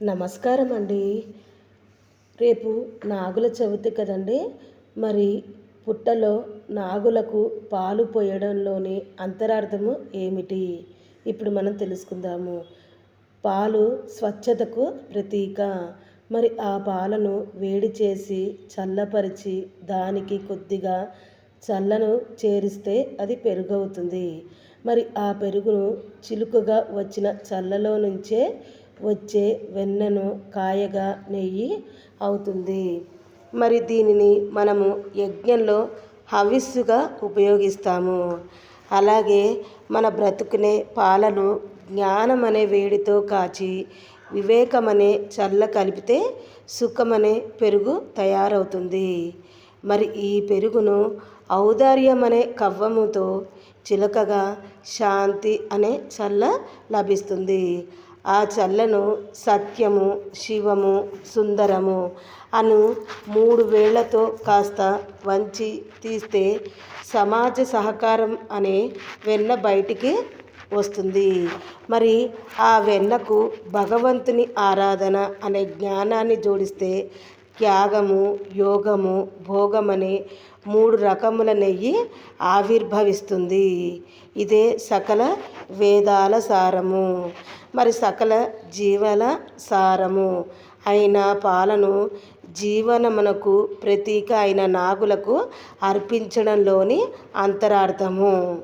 నమస్కారం అండి రేపు నాగుల చవితి కదండి. మరి పుట్టలో నాగులకు పాలు పోయడంలోని అంతరార్థము ఏమిటి? ఇప్పుడు మనం తెలుసుకుందాము. పాలు స్వచ్ఛతకు ప్రతీక. మరి ఆ పాలను వేడి చేసి చల్లపరిచి దానికి కొద్దిగా చల్లను చేరిస్తే అది పెరుగు అవుతుంది మరి ఆ పెరుగును చిలుకగా వచ్చిన చల్లలో నుంచే వచ్చే వెన్నను కాయగా నెయ్యి అవుతుంది. మరి దీనిని మనము యజ్ఞంలో హవిస్సుగా ఉపయోగిస్తాము. అలాగే మన బ్రతుకునే పాలను జ్ఞానం అనే వేడితో కాచి వివేకమనే చల్ల కలిపితే సుఖమనే పెరుగు తయారవుతుంది. మరి ఈ పెరుగును ఔదార్యం అనే కవ్వముతో చిలకగా శాంతి అనే చల్ల లభిస్తుంది. ఆ చల్లను సత్యము శివము సుందరము అను మూడు వేళ్ళతో కాస్త వంచి తీస్తే సమాజ సహకారం అనే వెన్న బయటికి వస్తుంది. మరి ఆ వెన్నకు భగవంతుని ఆరాధన అనే జ్ఞానాన్ని జోడిస్తే త్యాగము యోగము భోగమనే మూడు రకముల నెయ్యి ఆవిర్భవిస్తుంది. ఇదే సకల వేదాల సారము. మరి సకల జీవల సారము. అయిన పాలను జీవనమునకు ప్రతీక అయిన నాగులకు అర్పించడంలోని అంతరార్థము.